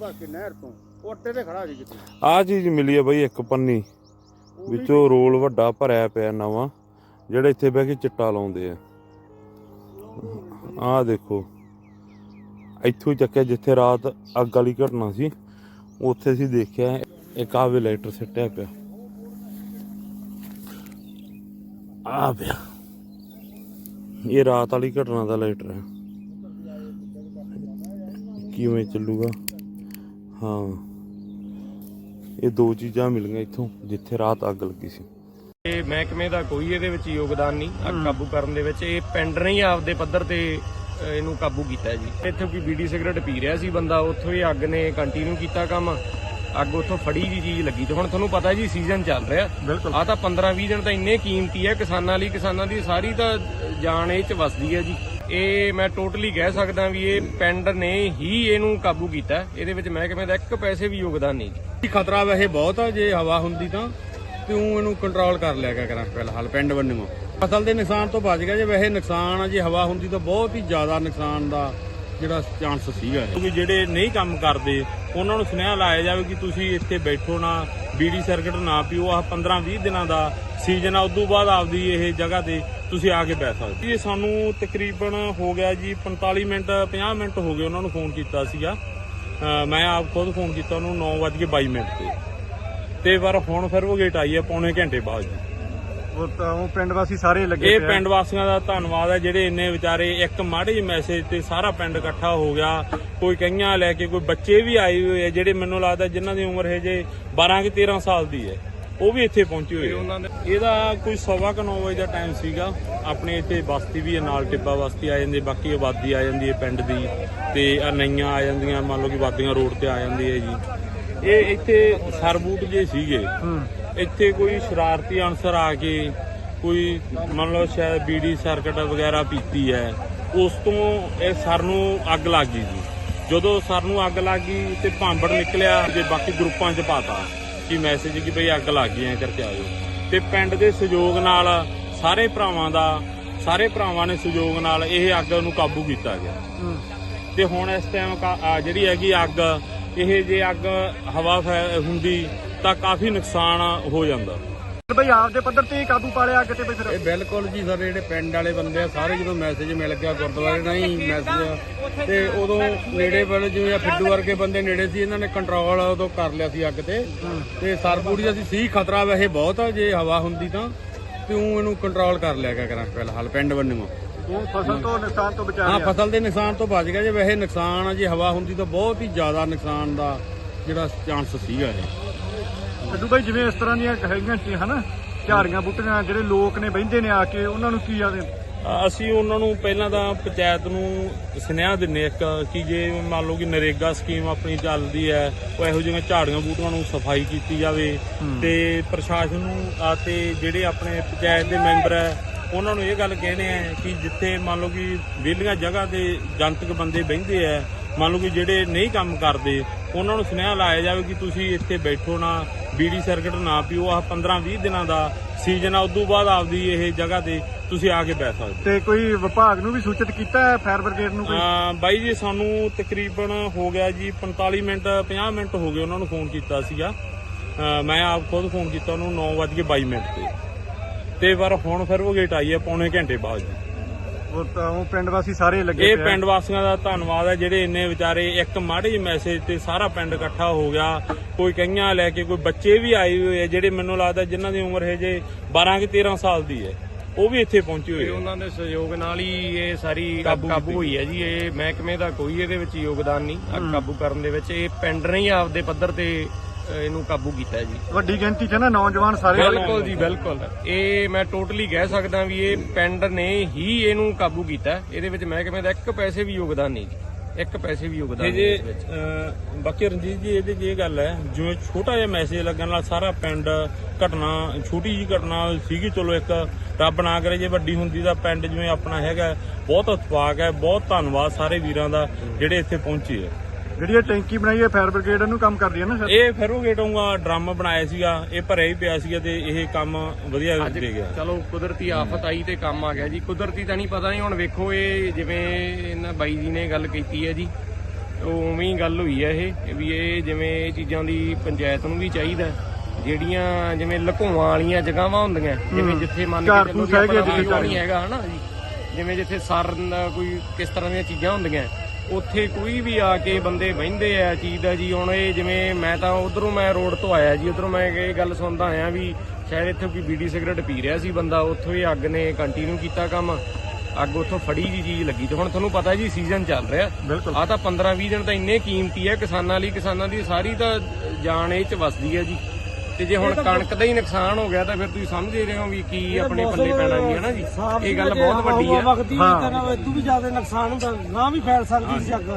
ਭਰ ਕੇ ਨਹਿਰ ਤੋਂ ਅੱਟੇ ਤੇ ਖੜਾ ਸੀ ਕਿਤੇ ਆ ਚੀਜ਼ ਮਿਲੀ ਆ ਬਈ ਇੱਕ ਪੰਨੀ। ਵਿੱਚੋਂ ਰੋਲ ਵੱਡਾ ਭਰਿਆ ਪਿਆ ਨਵਾਂ ਜਿਹੜਾ ਇੱਥੇ ਬਹਿ ਕੇ ਚਿੱਟਾ ਲਾਉਂਦੇ ਆ। ਆਹ ਦੇਖੋ ਇੱਥੋਂ ਹੀ ਚੱਕਿਆ ਜਿੱਥੇ ਰਾਤ ਅੱਗ ਵਾਲੀ ਘਟਨਾ ਸੀ ਉੱਥੇ ਅਸੀਂ ਦੇਖਿਆ ਇੱਕ ਆਵੇ ਲਾਈਟਰ ਸਿੱਟਿਆ ਪਿਆ। ਆ ਪਿਆ। ਇਹ ਰਾਤ ਵਾਲੀ ਘਟਨਾ ਦਾ ਲਾਈਟਰ ਹੈ ਕਿਵੇਂ ਚੱਲੂਗਾ? ਹਾਂ। ਇਹ ਦੋ ਚੀਜ਼ਾਂ ਮਿਲ ਗਈਆਂ ਇੱਥੋਂ ਜਿੱਥੇ ਰਾਤ ਅੱਗ ਲੱਗੀ ਸੀ। ਇਹ ਮਹਿਕਮੇ ਦਾ ਕੋਈ ਇਹਦੇ ਵਿੱਚ ਯੋਗਦਾਨ ਨਹੀਂ ਅੱਗ ਕਾਬੂ ਕਰਨ ਦੇ ਵਿੱਚ। ਇਹ ਪਿੰਡ ਨੇ ਹੀ ਆਪਦੇ ਪੱਧਰ ਤੇ ਅਹ, ਇਹਨੂੰ ਕਾਬੂ ਕੀਤਾ ਜੀ। ਇੱਥੇ ਕੋਈ ਬੀੜੀ ਸਿਗਰਟ ਪੀ ਰਿਹਾ ਸੀ ਬੰਦਾ ਉੱਥੋਂ ਹੀ ਅੱਗ ਨੇ ਕੰਟੀਨਿਊ ਕੀਤਾ ਕੰਮ। ਅੱਗ ਉੱਥੋਂ ਫੜੀ ਦੀ ਚੀਜ਼ ਲੱਗੀ। ਤੇ ਹੁਣ ਤੁਹਾਨੂੰ ਪਤਾ ਜੀ ਸੀਜ਼ਨ ਚੱਲ ਰਿਹਾ। ਬਿਲਕੁਲ। ਆ ਤਾਂ 15 20 ਦਿਨ ਤਾਂ ਇੰਨੇ ਕੀਮਤੀ ਹੈ ਕਿਸਾਨਾਂ ਲਈ ਕਿਸਾਨਾਂ ਦੀ ਸਾਰੀ ਤਾਂ ਜਾਨ ਇਹ ਚ ਵਸਦੀ ਹੈ ਜੀ। ਇਹ ਮੈਂ ਟੋਟਲੀ ਕਹਿ ਸਕਦਾ ਵੀ ਇਹ ਪਿੰਡ ਨੇ ਹੀ ਇਹਨੂੰ ਕਾਬੂ ਕੀਤਾ। ਹੈ। ਇਹਦੇ ਵਿੱਚ ਮਹਿਕਮੇ ਦਾ ਇੱਕ ਪੈਸੇ ਵੀ ਯੋਗਦਾਨ ਨਹੀਂ ਜੀ ਖਤਰਾ ਵੈਸੇ ਬਹੁਤ ਆ ਜੇ ਹਵਾ ਹੁੰਦੀ ਤਾਂ। ਤੂੰ ਇਹਨੂੰ ਕੰਟਰੋਲ ਕਰ ਲਿਆ ਗਿਆ ਕਰਾਂ ਫਿਲਹਾਲ ਪਿੰਡ ਬੰਨਿਓ। ਫਸਲ ਦੇ ਨੁਕਸਾਨ ਤੋਂ ਬਚ ਗਿਆ ਜੇ। ਵੈਸੇ ਨੁਕਸਾਨ ਆ ਜੇ ਹਵਾ ਹੁੰਦੀ ਤਾਂ ਬਹੁਤ ਹੀ ਜ਼ਿਆਦਾ ਨੁਕਸਾਨ ਦਾ ਜਿਹੜਾ ਚਾਂਸ ਸੀਗਾ ਇਹ। ਕਿਉਂਕਿ ਜਿਹੜੇ ਨਹੀਂ ਕੰਮ ਕਰਦੇ ਉਹਨਾਂ ਨੂੰ ਸੁਨੇਹਾ ਲਾਇਆ ਜਾਵੇ ਕਿ ਤੁਸੀਂ ਇੱਥੇ ਬੈਠੋ ਨਾ ਬੀੜੀ ਸਰਕਟ ਨਾ ਪੀਓ। ਆਹ 15 20 ਦਿਨਾਂ ਦਾ ਸੀਜ਼ਨ ਆ ਉਦੋਂ ਬਾਅਦ ਆਪਦੀ ਇਹ ਜਗ੍ਹਾ ਤੇ ਤੁਸੀਂ ਆ ਕੇ ਬੈਠ ਸਕਦੇ ਇਹ ਸਾਨੂੰ ਤਕਰੀਬਨ ਹੋ ਗਿਆ ਜੀ 45 ਮਿੰਟ 50 ਮਿੰਟ ਹੋ ਗਏ ਉਹਨਾਂ ਨੂੰ ਫੋਨ ਕੀਤਾ ਸੀਗਾ। ਮੈਂ ਆਪ ਖੁਦ ਫੋਨ ਕੀਤਾ ਉਹਨੂੰ 9:22 ਮਿੰਟ ਤੇ। ਤੇ ਪਰ ਹੁਣ ਫਿਰ ਉਹ ਗੇਟ ਆਈ ਹੈ ਪੌਣੇ ਘੰਟੇ ਬਾਅਦ ਜੀ। ਉਹ ਤਾਂ ਉਹ ਪਿੰਡ ਵਾਸੀ ਸਾਰੇ ਲੱਗੇ ਇਹ। ਪਿੰਡ ਵਾਸੀਆਂ ਦਾ ਧੰਨਵਾਦ ਹੈ ਜਿਹੜੇ ਇੰਨੇ ਵਿਚਾਰੇ ਇੱਕ ਮਾੜੇ ਜਿਹੇ ਮੈਸੇਜ ਤੇ ਸਾਰਾ ਪਿੰਡ ਇਕੱਠਾ ਹੋ ਗਿਆ। ਕੋਈ ਕਈਆਂ ਲੈ ਕੇ ਕੋਈ ਬੱਚੇ ਵੀ ਆਏ ਹੋਏ ਆ ਜਿਹੜੇ ਮੈਨੂੰ ਲੱਗਦਾ ਜਿਨ੍ਹਾਂ ਦੀ ਉਮਰ ਹੈ ਜੇ 12 ਕਿ 13 ਸਾਲ ਦੀ ਹੈ। ਉਹ ਵੀ ਇੱਥੇ ਪਹੁੰਚੇ ਹੋਏ ਆ। ਇਹਦਾ ਕੋਈ ਸਵਾ ਕੁ ਨੌ ਵਜੇ ਦਾ ਟਾਈਮ ਸੀਗਾ। ਆਪਣੇ ਇੱਥੇ ਬਸਤੀ ਵੀ ਹੈ ਨਾਲ ਟਿੱਬਾ ਬਸਤੀ ਆ ਜਾਂਦੀ ਹੈ, ਬਾਕੀ ਆਬਾਦੀ ਆ ਜਾਂਦੀ ਹੈ ਪਿੰਡ ਦੀ ਤੇ ਆ ਨਈਆਂ ਆ ਜਾਂਦੀਆਂ ਮੰਨ ਲਓ ਕਿ ਵਾਦੀਆਂ ਰੋਡ ਤੇ ਆ ਜਾਂਦੀ ਹੈ ਜੀ। ਇਹ ਇੱਥੇ ਸਰਬੂਟ ਜੇ ਸੀਗੇ। ਇੱਥੇ ਕੋਈ ਸ਼ਰਾਰਤੀ ਅਨਸਰ ਆ ਕੇ ਕੋਈ ਮੰਨ ਲਓ ਸ਼ਾਇਦ ਬੀੜੀ ਸਰਕਟ ਵਗੈਰਾ ਪੀਤੀ ਹੈ ਉਸ ਤੋਂ ਇਹ ਸਰ ਨੂੰ ਅੱਗ ਲੱਗ ਗਈ ਜੀ। ਜਦੋਂ ਸਰ ਨੂੰ ਅੱਗ ਲੱਗ ਗਈ ਤੇ ਭਾਂਬੜ ਨਿਕਲਿਆ ਤੇ ਬਾਕੀ ਗਰੁੱਪਾਂ 'ਚ ਪਾਤਾ। ਕਿ ਮੈਸੇਜ ਕਿ ਭਈ ਅੱਗ ਲੱਗ ਗਈ ਐ ਕਰਕੇ ਆਇਓ। ਤੇ ਪਿੰਡ ਦੇ ਸਹਿਯੋਗ ਨਾਲ ਸਾਰੇ ਭਰਾਵਾਂ ਦਾ, ਸਾਰੇ ਭਰਾਵਾਂ ਨੇ ਸਹਿਯੋਗ ਨਾਲ ਇਹ ਅੱਗ ਨੂੰ ਕਾਬੂ ਕੀਤਾ ਗਿਆ। ਤੇ ਹੁਣ ਇਸ ਟਾਈਮ ਜਿਹੜੀ ਹੈਗੀ ਅੱਗ, ਇਹ ਜੇ ਅੱਗ ਹਵਾ ਫੈ- ਹੁੰਦੀ ਤਾਂ ਕਾਫੀ ਨੁਕਸਾਨ ਹੋ ਜਾਂਦਾ। ਬਈ ਆਪਦੇ ਪੱਧਰ ਤੇ ਹੀ ਕਾਬੂ ਪਾ ਲਿਆ ਕਿਤੇ ਬਈ ਫਿਰ। ਇਹ ਬਿਲਕੁਲ ਜੀ ਸਾਡੇ ਜਿਹੜੇ ਪਿੰਡ ਵਾਲੇ ਬੰਦੇ ਆ ਸਾਰੇ ਜਦੋਂ ਮੈਸੇਜ ਮਿਲ ਗਿਆ ਗੁਰਦੁਆਰੇ ਨਾਲ ਹੀ ਮੈਸੇਜ ਤੇ ਉਦੋਂ ਨੇੜੇ ਵਾਲੇ ਜਿਵੇਂ ਆ ਫਿੱਡੂ ਵਰਗੇ ਬੰਦੇ ਨੇੜੇ ਸੀ ਇਹਨਾਂ ਨੇ ਕੰਟਰੋਲ ਉਦੋਂ ਕਰ ਲਿਆ ਸੀ ਅੱਗ ਤੇ। ਤੇ ਸਰਪੂੜੀ ਅਸੀਂ ਸੀ ਖਤਰਾ ਵੈਸੇ ਬਹੁਤ ਆ ਜੇ ਹਵਾ ਹੁੰਦੀ ਤਾਂ। ਤੂੰ ਇਹਨੂੰ ਕੰਟਰੋਲ ਕਰ ਲਿਆ ਗਿਆ ਕਰਾਂ ਫਿਲਹਾਲ ਪਿੰਡ ਬੰਨਿਓ ਉਹ ਫਸਲ ਤੋਂ ਨੁਕਸਾਨ ਤੋਂ ਬਚਾ ਹਾਂ ਫਸਲ ਦੇ ਨੁਕਸਾਨ ਤੋਂ ਬਚ ਗਿਆ ਜੇ। ਵੈਸੇ ਨੁਕਸਾਨ ਆ ਜੇ ਹਵਾ ਹੁੰਦੀ ਤਾਂ ਬਹੁਤ ਹੀ ਜ਼ਿਆਦਾ ਨੁਕਸਾਨ ਦਾ ਜਿਹੜਾ ਚਾਂਸ ਸੀਗਾ ਇਹ। ਸਿੱਧੂ ਬਾਈ ਜਿਵੇਂ ਇਸ ਤਰ੍ਹਾਂ ਦੀਆਂ ਹੈਗੀਆਂ ਸੀ ਹਨਾ? ਝਾੜੀਆਂ ਬੂਟੀਆਂ ਜਿਹੜੇ ਲੋਕ ਨੇ ਬਹਿੰਦੇ ਨੇ ਆ ਕੇ ਉਹਨਾਂ ਨੂੰ ਕੀ ਆਦੇ ਅਸੀਂ ਉਹਨਾਂ ਨੂੰ ਪਹਿਲਾਂ ਤਾਂ ਪੰਚਾਇਤ ਨੂੰ ਸੁਨੇਹਾ ਦਿੰਨੇ ਇੱਕ ਕਿ ਜੇ ਮੰਨ ਲਓ ਕਿ ਨਰੇਗਾ ਸਕੀਮ ਆਪਣੀ ਚੱਲਦੀ ਹੈ ਉਹ ਇਹੋ ਜਿਹੀਆਂ ਝਾੜੀਆਂ ਬੂਟੀਆਂ ਨੂੰ ਸਫ਼ਾਈ ਕੀਤੀ ਜਾਵੇ ਤੇ ਪ੍ਰਸ਼ਾਸਨ ਨੂੰ ਆ ਤੇ ਜਿਹੜੇ ਆਪਣੇ ਪੰਚਾਇਤ ਦੇ ਮੈਂਬਰ ਹੈ ਉਹਨਾਂ ਨੂੰ ਇਹ ਗੱਲ ਕਹਿੰਦੇ ਆ ਕਿ ਜਿੱਥੇ ਮੰਨ ਲਓ ਕਿ ਵਿਹਲੀਆਂ ਜਗ੍ਹਾ ਤੇ ਜਨਤਕ ਬੰਦੇ ਬਹਿੰਦੇ ਆ ਮੰਨ ਲਓ ਕਿ ਜਿਹੜੇ ਨਹੀਂ ਕੰਮ ਕਰਦੇ ਉਹਨਾਂ ਨੂੰ ਸੁਨੇਹਾ ਲਾਇਆ ਜਾਵੇ ਕਿ ਤੁਸੀਂ ਇੱਥੇ ਬੈਠੋ ਨਾ ਬੀੜੀ ਸਰਕਟ ਨਾ ਪੀਓ ਆਹ 15 20 ਦਿਨਾਂ ਦਾ ਸੀਜ਼ਨ ਆ ਉਦੋਂ ਬਾਅਦ ਆਪਦੀ ਇਹ ਜਗ੍ਹਾ ਤੇ ਤੁਸੀਂ ਆ ਕੇ ਬੈਠ ਸਕਦੇ ਤੇ ਕੋਈ ਵਿਭਾਗ ਨੂੰ ਵੀ ਸੂਚਿਤ ਕੀਤਾ ਹੈ ਫਾਇਰ ਬ੍ਰਿਗੇਡ ਨੂੰ ਕੋਈ? ਆ ਬਾਈ ਜੀ ਸਾਨੂੰ ਤਕਰੀਬਨ ਹੋ ਗਿਆ ਜੀ 45 ਮਿੰਟ 50 ਮਿੰਟ ਹੋ ਗਏ ਉਹਨਾਂ ਨੂੰ ਫੋਨ ਕੀਤਾ ਸੀਗਾ। ਅ, ਮੈਂ ਆਪ ਖੁਦ ਫੋਨ ਕੀਤਾ ਉਹਨੂੰ 9:22 ਮਿੰਟ ਤੇ। ਤੇ ਪਰ ਹੁਣ ਫਿਰ ਉਹ ਗੇਟ ਆਈ ਹੈ ਪੌਣੇ ਘੰਟੇ ਬਾਅਦ ਜੀ। ਉਹ ਤਾਂ ਉਹ ਪਿੰਡ ਵਾਸੀ ਸਾਰੇ ਲੱਗੇ ਇਹ ਪਏ ਆ। ਪਿੰਡ ਵਾਸੀਆਂ ਦਾ ਧੰਨਵਾਦ ਹੈ ਜਿਹੜੇ ਇੰਨੇ ਵਿਚਾਰੇ ਇੱਕ ਮਾੜੇ ਜਿਹੇ ਮੈਸੇਜ ਤੇ ਸਾਰਾ ਪਿੰਡ ਇਕੱਠਾ ਹੋ ਗਿਆ ਕੋਈ ਕਈਆਂ ਲੈ ਕੇ ਕੋਈ ਬੱਚੇ ਵੀ ਆਏ ਹੋਏ ਆ ਜਿਹੜੇ ਮੈਨੂੰ ਲੱਗਦਾ ਜਿਨ੍ਹਾਂ ਦੀ ਉਮਰ ਹੈ ਜੇ 12 ਕਿ 13 ਸਾਲ ਦੀ ਹੈ ਉਹ ਵੀ ਇੱਥੇ ਪਹੁੰਚੇ ਹੋਏ ਆ ਉਹਨਾਂ ਦੇ ਸਹਿਯੋਗ ਨਾਲ ਹੀ ਇਹ ਸਾਰੀ ਕਾਬੂ ਕਾਬੂ। ਹੋਈ ਹੈ ਜੀ ਇਹ ਮਹਿਕਮੇ ਦਾ ਕੋਈ ਇਹਦੇ ਵਿੱਚ ਯੋਗਦਾਨ ਨਹੀਂ ਅੱਗ ਕਾਬੂ ਕਰਨ ਦੇ ਵਿੱਚ ਇਹ ਪਿੰਡ ਨੇ ਹੀ ਆਪਦੇ ਪੱਧਰ ਤੇ ਇਹਨੂੰ ਕਾਬੂ ਕੀਤਾ ਜੀ। ਵੱਡੀ ਗਿਣਤੀ 'ਚ ਨਾ ਨੌਜਵਾਨ ਸਾਰੇ ਬਿਲਕੁਲ ਜੀ ਬਿਲਕੁਲ। ਇਹ ਮੈਂ ਟੋਟਲੀ ਕਹਿ ਸਕਦਾ ਵੀ ਇਹ ਪਿੰਡ ਨੇ ਹੀ ਇਹਨੂੰ ਕਾਬੂ ਕੀਤਾ। ਇਹਦੇ ਵਿੱਚ ਮਹਿਕਮੇ ਦਾ ਇੱਕ ਪੈਸੇ ਵੀ ਯੋਗਦਾਨ ਨਹੀਂ ਜੀ। ਇੱਕ ਪੈਸੇ ਵੀ ਯੋਗਦਾਨ ਨਹੀਂ ਜੇ ਇਸ ਵਿੱਚ। ਬਾਕੀ ਰਣਜੀਤ ਜੀ ਇਹਦੇ 'ਚ ਇਹ ਗੱਲ ਹੈ ਜਿਵੇਂ ਛੋਟਾ ਜਿਹਾ ਮੈਸੇਜ ਲੱਗਣ ਨਾਲ ਸਾਰਾ ਪਿੰਡ ਘਟਨਾ ਛੋਟੀ ਜੀ ਘਟਨਾ ਸੀਗੀ ਚਲੋ ਇੱਕ ਰੱਬ ਨਾ ਕਰੇ ਜੇ ਵੱਡੀ ਹੁੰਦੀ ਤਾਂ ਪਿੰਡ ਜਿਵੇਂ ਆਪਣਾ ਹੈਗਾ ਬਹੁਤ ਇਤਫਾਕ ਹੈ ਬਹੁਤ ਧੰਨਵਾਦ ਸਾਰੇ ਵੀਰਾਂ ਦਾ ਜਿਹੜੇ ਇੱਥੇ ਪਹੁੰਚੇ ਆ ਜਿਹੜੀ ਇਹ ਟੈਂਕੀ ਬਣਾਈ ਹੈ ਫਾਇਰ ਬ੍ਰਿਗੇਡ ਇਹਨੂੰ ਕੰਮ ਕਰਦੀ ਹੈ ਨਾ ਸਰ? ਇਹ ਫੈਰੋਗੇਟੋਂਗਾ ਡਰਮ ਬਣਾਇਆ ਸੀਗਾ ਇਹ ਭਰਿਆ ਹੀ ਪਿਆ ਸੀਗਾ ਤੇ ਇਹ ਕੰਮ ਵਧੀਆ ਦੇ ਗਿਆ। ਚਲੋ ਕੁਦਰਤੀ ਆਫਤ ਆਈ ਤੇ ਕੰਮ ਆ ਗਿਆ ਜੀ। ਕੁਦਰਤੀ ਤਾਂ ਨਹੀਂ ਪਤਾ ਨਹੀਂ ਹੁਣ ਵੇਖੋ ਇਹ ਜਿਵੇਂ ਇਹਨਾਂ ਬਾਈ ਜੀ ਨੇ ਗੱਲ ਕੀਤੀ ਹੈ ਜੀ ਉਹ ਉਵੇਂ ਹੀ ਗੱਲ ਹੋਈ ਹੈ ਇਹ ਵੀ ਇਹ ਜਿਵੇਂ ਇਹ ਚੀਜ਼ਾਂ ਦੀ ਪੰਚਾਇਤ ਨੂੰ ਵੀ ਚਾਹੀਦਾ ਜਿਹੜੀਆਂ ਜਿਵੇਂ ਲੁਕਾਉਣ ਵਾਲੀਆਂ ਜਗ੍ਹਾਵਾਂ ਹੁੰਦੀਆਂ ਜਿਵੇਂ ਜਿੱਥੇ ਮੰਨ ਕੇ ਚੱਲੋ ਨਹੀਂ ਹੈਗਾ ਹਨਾ ਜੀ। ਜਿਵੇਂ ਜਿੱਥੇ ਸਰ ਕੋਈ ਕਿਸ ਤਰ੍ਹਾਂ ਦੀਆਂ ਚੀਜ਼ਾਂ ਹੁੰਦੀਆਂ ਉੱਥੇ ਕੋਈ ਵੀ ਆ ਕੇ ਬੰਦੇ ਬਹਿੰਦੇ ਆ ਚੀਜ਼ ਦਾ ਜੀ ਹੁਣ ਇਹ ਜਿਵੇਂ ਮੈਂ ਤਾਂ ਉਧਰੋਂ ਮੈਂ ਰੋਡ ਤੋਂ ਆਇਆ ਜੀ ਉਧਰੋਂ ਮੈਂ ਇਹ ਗੱਲ ਸੁਣਦਾ ਆਇਆ ਵੀ ਸ਼ਾਇਦ ਇੱਥੇ ਕੋਈ ਬੀੜੀ ਸਿਗਰਟ ਪੀ ਰਿਹਾ ਸੀ ਬੰਦਾ ਉੱਥੋਂ ਹੀ ਅੱਗ ਨੇ ਕੰਟੀਨਿਊ ਕੀਤਾ ਕੰਮ ਅੱਗ ਉੱਥੋਂ ਫੜੀ ਜੀ ਚੀਜ਼ ਲੱਗੀ ਤੇ ਹੁਣ ਤੁਹਾਨੂੰ ਪਤਾ ਜੀ ਸੀਜ਼ਨ ਚੱਲ ਰਿਹਾ। ਆ ਤਾਂ 15 20 ਦਿਨ ਤਾਂ ਇੰਨੇ ਕੀਮਤੀ ਹੈ ਕਿਸਾਨਾਂ ਲਈ ਕਿਸਾਨਾਂ ਦੀ ਸਾਰੀ ਤਾਂ ਜਾਨ ਇਹ ਚ ਵਸਦੀ ਹੈ ਜੀ। ਤੇ ਜੇ ਹੁਣ ਕਣਕ ਦਾ ਹੀ ਨੁਕਸਾਨ ਹੋ ਗਿਆ ਤਾਂ ਫਿਰ ਤੁਸੀਂ ਸਮਝ ਹੀ ਰਹੇ ਹੋ ਵੀ ਕੀ ਆਪਣੇ ਪੱਲੇ ਪੈਣਾ ਜੀ। ਹਨਾ ਜੀ ਇਹ ਗੱਲ ਬਹੁਤ ਵੱਡੀ ਹੈ। ਵਗਦੀ ਹਾਂ। ਨਹੀਂ ਤਾਂ ਇਹ ਤੋਂ ਵੀ ਜ਼ਿਆਦਾ ਨੁਕਸਾਨ ਹੁੰਦਾ ਨਾ ਵੀ ਫੈਲ ਸਕਦੀ ਸੀ ਅੱਗ